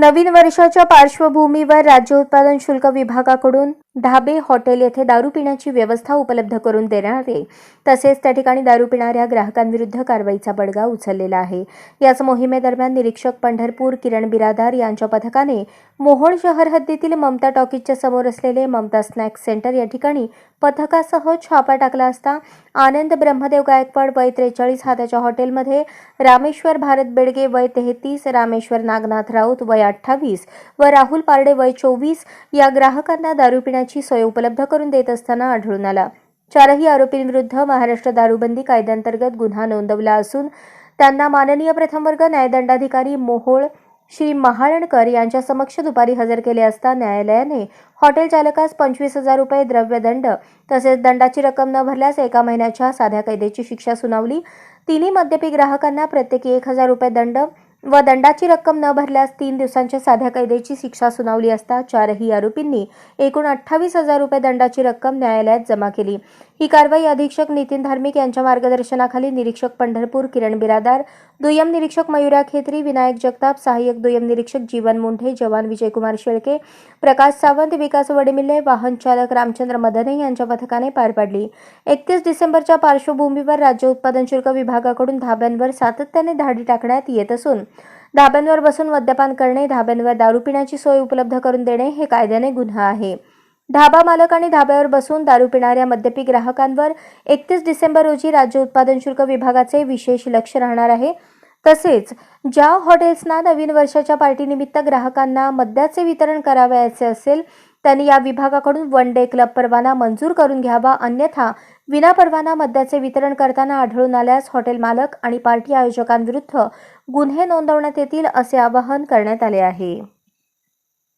नवीन वर्षाच्या पार्श्वभूमीवर राज्य उत्पादन शुल्क विभागाकडून ढाबे हॉटेल येथे दारू पिण्याची व्यवस्था उपलब्ध करून देणारे तसेच त्या ठिकाणी दारू पिणाऱ्या ग्राहकांविरुद्ध कारवाईचा बडगा उचललेला आहे. याच मोहिमेदरम्यान निरीक्षक पंढरपूर किरण बिरादार यांच्या पथकाने मोहोळ शहर हद्दीतील ममता टॉकीजच्या समोर असलेले ममता स्नॅक सेंटर या ठिकाणी पथकासह छापा टाकला असता आनंद ब्रह्मदेव गायकवाड वय त्रेचाळीस हा त्याच्या हॉटेलमध्ये रामेश्वर भारत बेडगे वय तेहतीस रामेश्वर नागनाथ राऊत वय अठ्ठावीस व राहुल पारडे वय चोवीस या ग्राहकांना दारू पिण्याची सोय उपलब्ध करून देत असताना आढळून आला. चारही आरोपींविरुद्ध महाराष्ट्र दारूबंदी कायद्यांतर्गत गुन्हा नोंदवला असून त्यांना माननीय प्रथमवर्ग न्यायदंडाधिकारी मोहोळ श्री महाळणकर यांच्या समक्ष दुपारी हजर केले असता न्यायालयाने हॉटेल चालकास पंचवीस हजार रुपये द्रव्यदंड तसेच दंडाची रक्कम न भरल्यास एका महिन्याच्या साध्या कैदेची शिक्षा सुनावली. तिन्ही मद्यपी ग्राहकांना प्रत्येकी एक हजार रुपये दंड व दंडाची रक्कम न भरल्यास तीन दिवसांच्या साध्या कैदेची शिक्षा सुनावली असता चारही आरोपींनी एकूण अठ्ठावीस हजार रुपये दंडाची रक्कम न्यायालयात जमा केली. ही कारवाई अधीक्षक नितीन धार्मिक यांच्या मार्गदर्शनाखाली निरीक्षक पंढरपूर किरण बिरादार दुय्यम निरीक्षक मयुरा खेत्री विनायक जगताप सहाय्यक दुय्यम निरीक्षक जीवन मुंढे जवान विजयकुमार शेळके प्रकाश सावंत विकास वडमिल्ले वाहन चालक रामचंद्र मदने यांच्या पथकाने पार पाडली. एकतीस डिसेंबरच्या पार्श्वभूमीवर राज्य उत्पादन शुल्क विभागाकडून धाब्यांवर सातत्याने धाडी टाकण्यात येत असून धाब्यांवर बसून मद्यपान करणे धाब्यांवर दारू पिण्याची सोय उपलब्ध करून देणे हे कायद्याने गुन्हा आहे. ढाबा मालक आणि धाब्यावर बसून दारू पिणाऱ्या मद्यपी ग्राहकांवर एकतीस डिसेंबर रोजी राज्य उत्पादन शुल्क विभागाचे विशेष लक्ष राहणार आहे. तसेच ज्या हॉटेल्सना नवीन वर्षाच्या पार्टीनिमित्त ग्राहकांना मद्याचे वितरण करावयाचे असेल त्यांनी या विभागाकडून वन डे क्लब परवाना मंजूर करून घ्यावा अन्यथा विनापरवाना मद्याचे वितरण करताना आढळून आल्यास हॉटेल मालक आणि पार्टी आयोजकांविरुद्ध गुन्हे नोंदवण्यात येतील असे आवाहन करण्यात आले आहे.